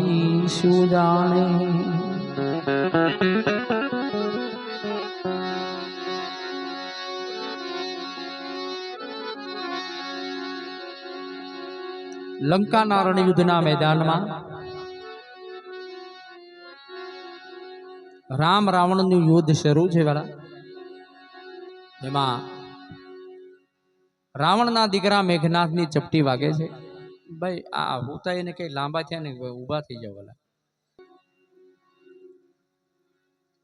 રામજી શું જાણે લંકાના રણયુદ્ધના મેદાનમાં રામ રાવણનું યુદ્ધ શરૂ છે વાળા એમાં રાવણના દીકરા મેઘનાથની ચપટી વાગે છે. ભાઈ, આ હોતા એને કઈ લાંબા થયા ને ઊભા થઈ જાવ વાલા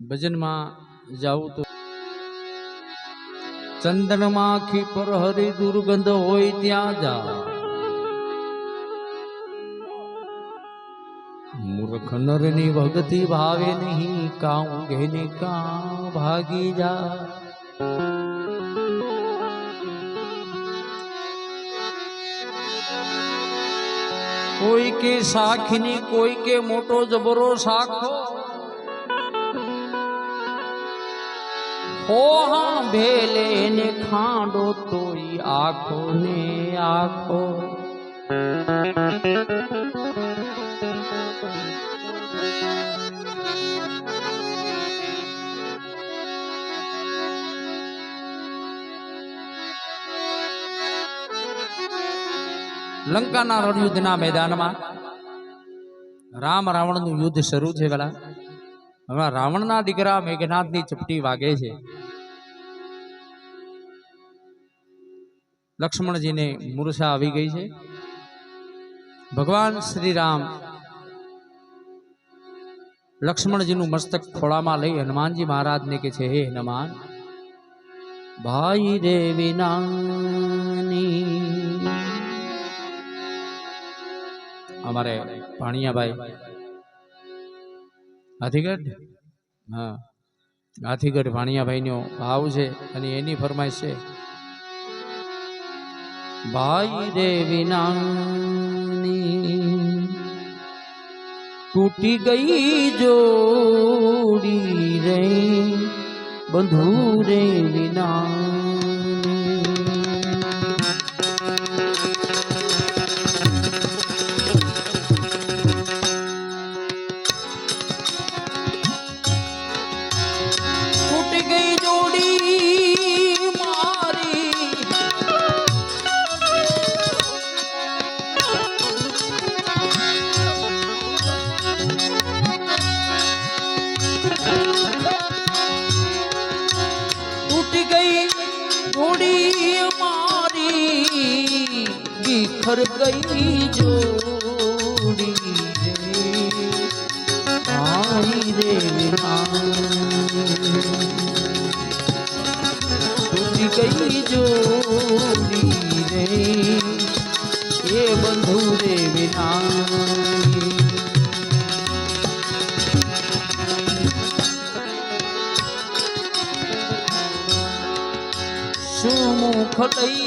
ભજનમાં જાવું તો ચંદનમાખી પર હરી દુર્ગંધ હોય ત્યાં જા. મૂર્ખ નરની ભક્તિ ભાવે નહીં, કાઉ ઘેને કા ભાગી જા. કોઈ કે સાખીની, કોઈ કે મોટો જબરો સાખો. હો હા ભેલે ને ખાંડો તોય આખો ને આખો. લંકાના રણયુદ્ધના મેદાનમાં રામ રાવણનું યુદ્ધ શરૂ છે પેલા હમણાં રાવણના દીકરા મેઘનાથની ચપટી વાગે છે. લક્ષ્મણજીને મૂર્છા આવી ગઈ છે. ભગવાન શ્રી રામ લક્ષ્મણજીનું મસ્તક ખોળામાં લઈ હનુમાનજી મહારાજને કે છે, હે હનુમાન, ભાઈ રે વિનાની અમારે ભાણિયાભાઈ હાથીગઢ હા. હાથીગઢ ભાણિયાભાઈનો ભાવ છે અને એની ફરમાઈશ છે, ભાઈ રે વિનાની તૂટી ગઈ જોડી રે, બંધુ રે વિના ફરકઈ જોડી રે આવી રે તુજી કઈ જોડી રે એ બંધુ રે વિના ખોટઈ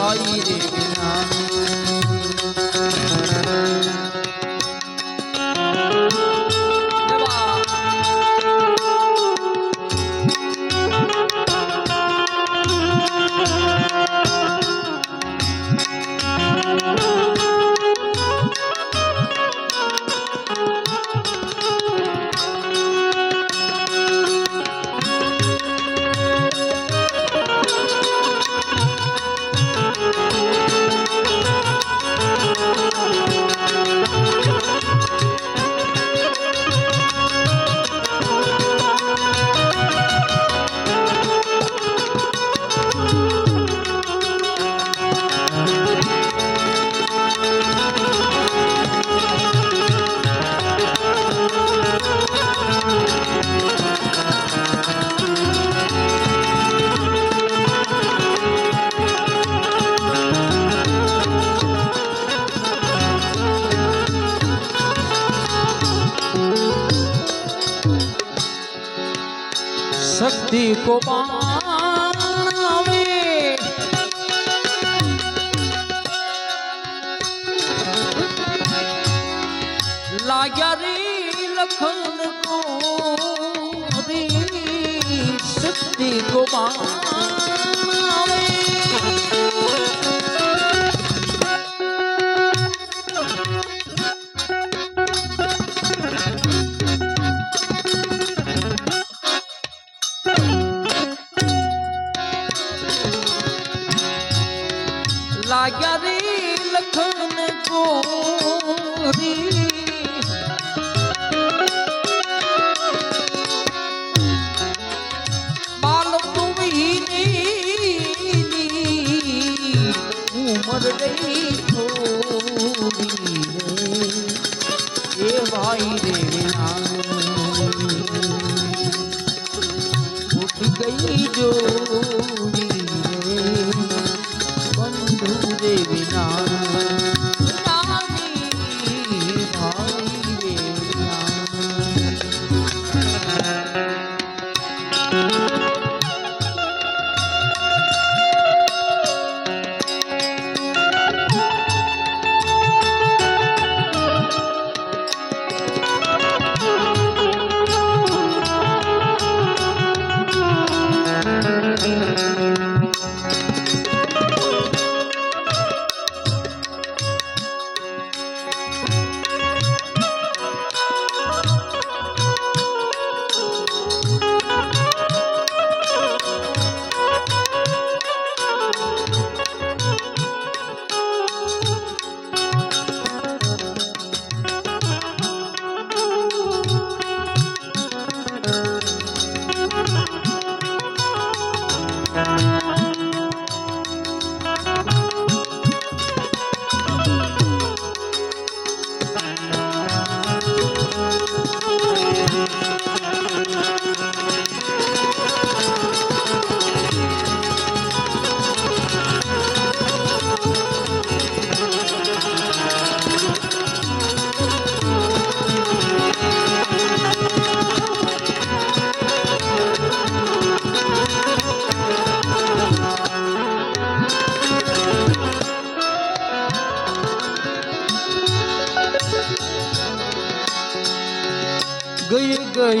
غير بنام 啊！ગઈ જો બંધુ રે વિના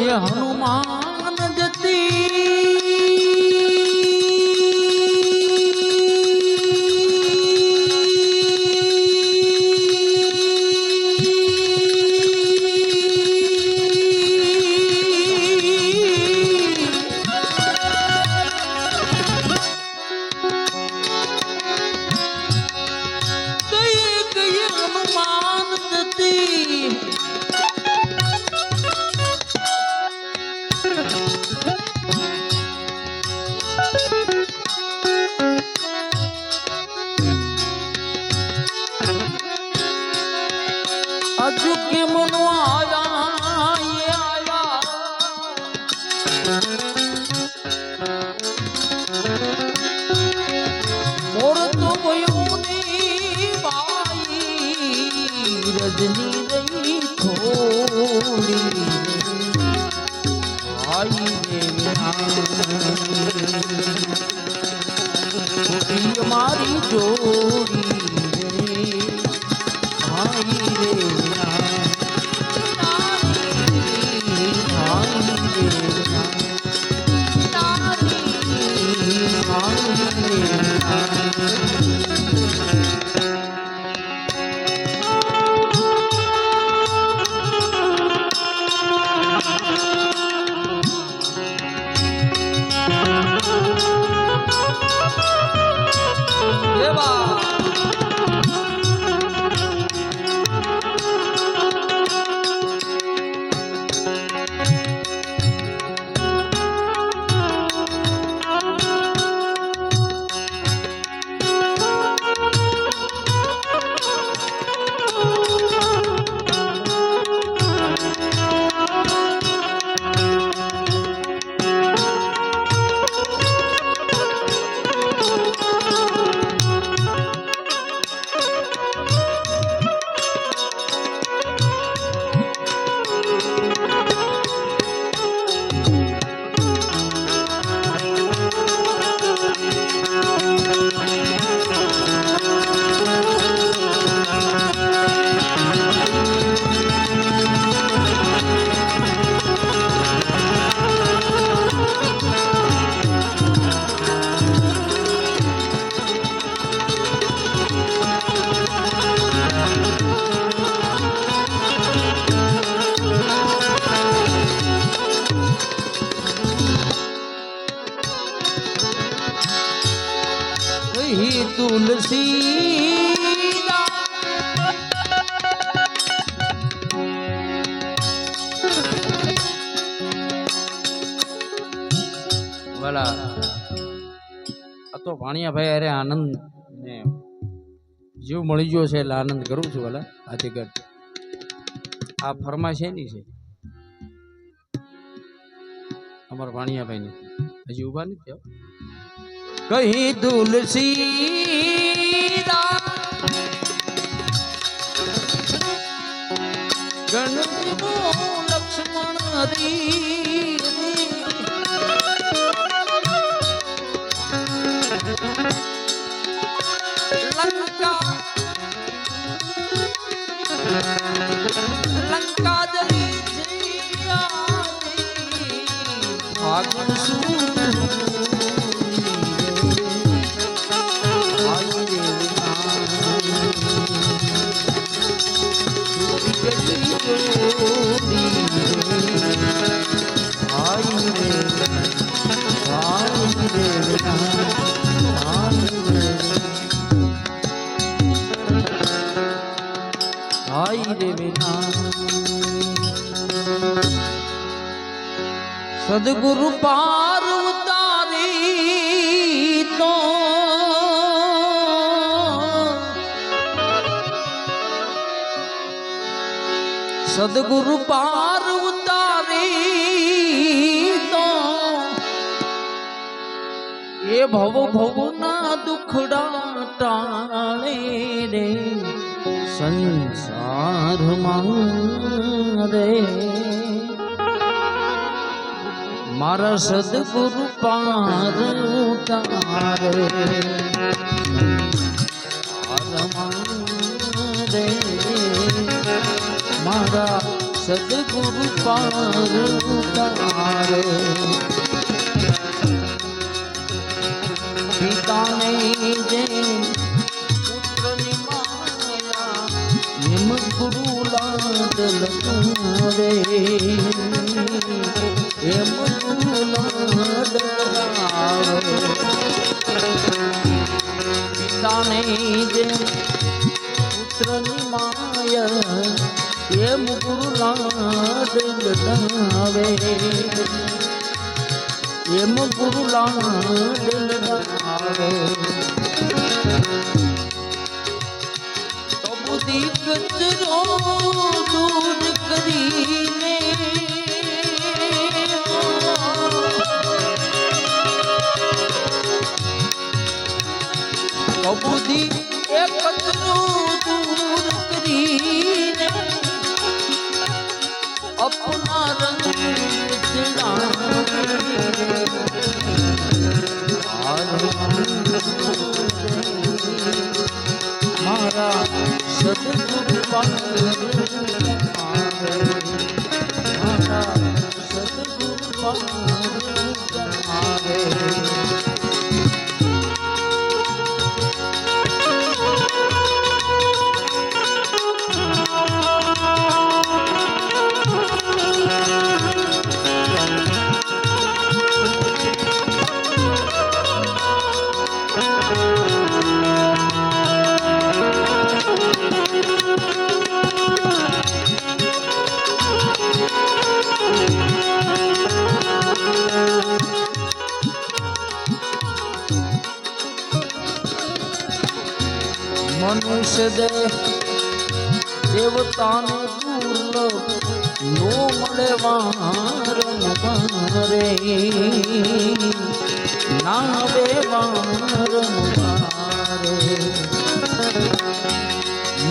હનુમાન તુલસી વાલા આ તો ભાણિયા ભાઈ અરે આનંદ ને જીવ મળી ગયો છે એટલે આનંદ કરું છું વાલા હાથી કર આ છે એની છે અમારા ભાણિયાભાઈની હજી ઊભા નથી થયા કહી તુલસી ગણનો લક્ષ્મણ હરી સદગુરુ પાર ઉતારી તો સદગુરુ પાર ઉતારી તો એ ભવ ભવના દુખડા ટાણે રે. સંસારમાં રે મારા સદગુરુ પાર ઉતારે રે મારા સદગુરુ પાર ઉતારે પિતાને લગાવે એમ પિતાને જે પુત્રની માયા એમ ગુરુ લાડ લગાવે. એમ ગુરુ લાડ લગાવે. તો બુદ્ધિ કચરો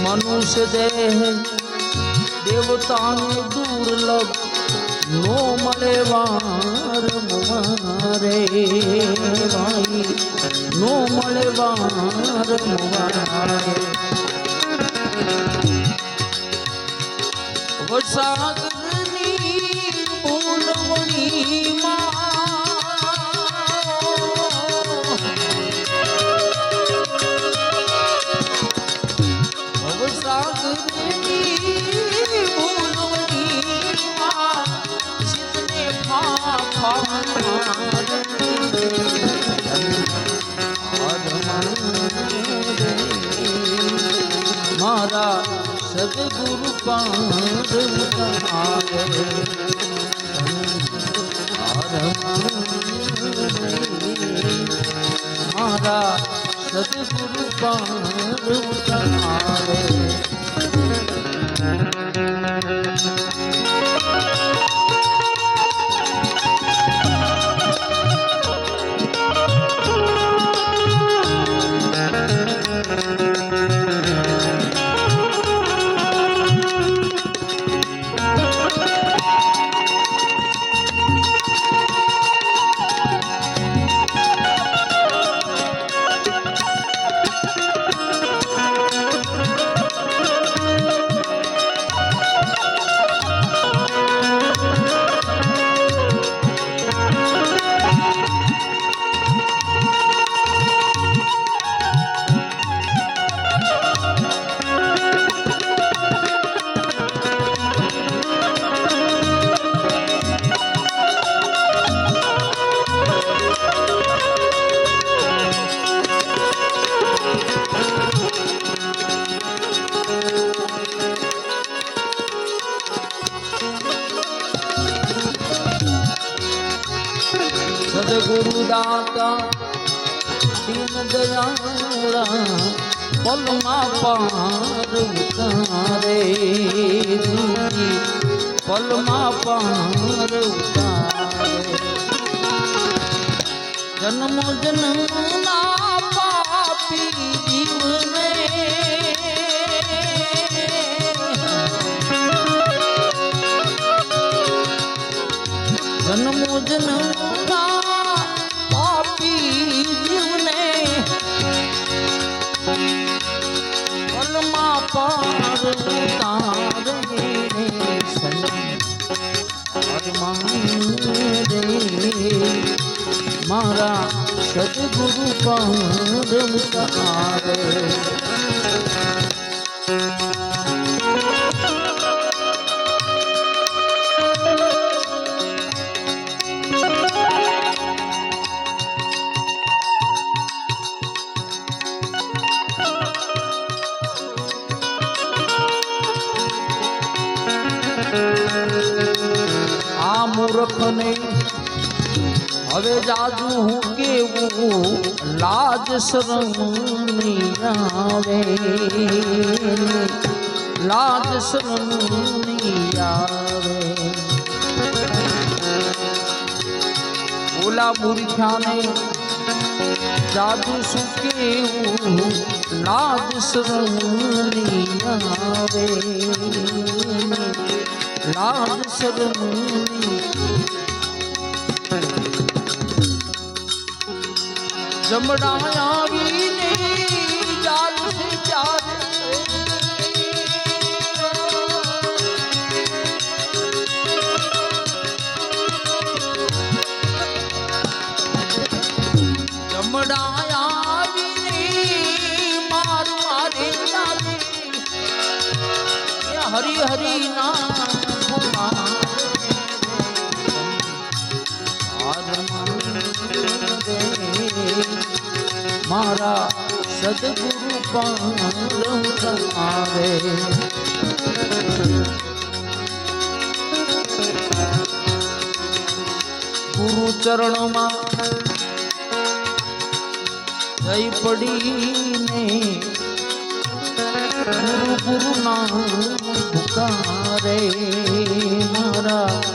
મનુષ્ય દેહ દેવતાને દુર્લભ નો મળે વાર મારે ભાઈ નો મળે વારમ વરસાદની બોલવણીમાં મારા સદગુરુ ઉતારે. મારા સદગુરુ પાર ઉતારે. દયાળા પલમાં પાર ઉતારે પલમાં પાર જન્મ જન્મના પાપી જીવને. જન્મ જન્મના સદગુરુ પાર ઉતારે હવે જાજુ હું કેવું લાજ શરમની આવે લાજ શરમની આવે ઓલા મૂર્ખાને જાદુ શું કેવું લાજ શરમની આવે લાજ શરમ નહીં મારા સદગુરુ આવે. ગુરુ ચરણમાં જઈ પડીને ગુરુ ગુરુ નામ મારા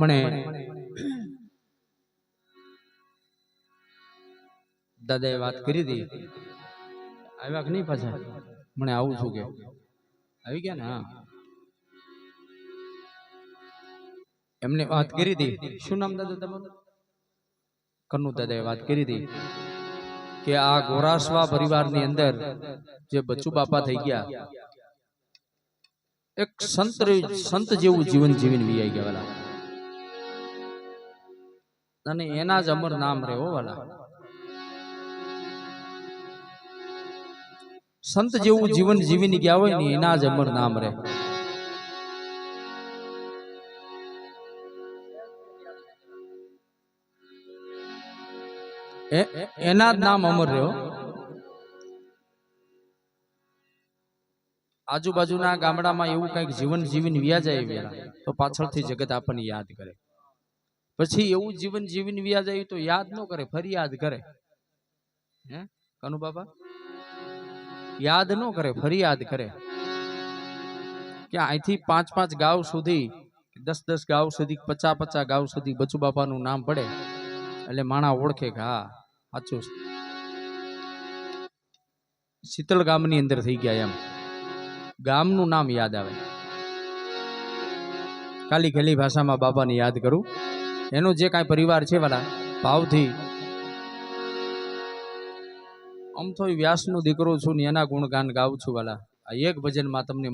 હમણે દાદાએ વાત કરી હતી આવ્યા કે નહીં પાછા? મને આવું છું કે? આવી ગયા ને, હા. એમને વાત કરી હતી શું નામ દાદા તમારું? કનુ દાદાએ વાત કરી હતી કે આ ગોરાસવા પરિવારની અંદર જે બચ્ચુ બાપા થઈ ગયા, એક સંત સંત જેવું જીવન જીવીને વિયાઈ ગયા અને એના જ અમર નામ રહે હો વાલા. સંત જેવું જીવન જીવીને ગયા હોય ને એના જ અમર નામ રહે એના જ નામ અમર રહ્યો આજુબાજુના ગામડામાં એવું કંઈક જીવન જીવીને વ્યા જાય વેલા તો પાછળથી જગત આપણને યાદ કરે. પછી એવું જીવન જીવીને વ્યા જાય તો યાદ ન કરે, ફરી યાદ કરે. હે? કનુ બાબા યાદ ન કરે, ફરી યાદ કરે. કે અહીંથી પાંચ પાંચ ગાવ સુધી, દસ દસ ગાવ સુધી પચાસ પચાસ ગાવ સુધી બચુ બાપાનું નામ પડે. એટલે માણા ઓળખે કે હા, સાચું શીતળ ગામની અંદર થઈ ગયા એમ. ગામનું નામ યાદ આવે. ખાલી ખાલી ભાષામાં બાબાને યાદ કરું. એનો જે કાંઈ પરિવાર છે વાલા, ભાવથી. આમ તો વ્યાસનો દીકરો છું ને એના ગુણગાન ગાઉં છું વાલા. આ એક ભજનમાં તમને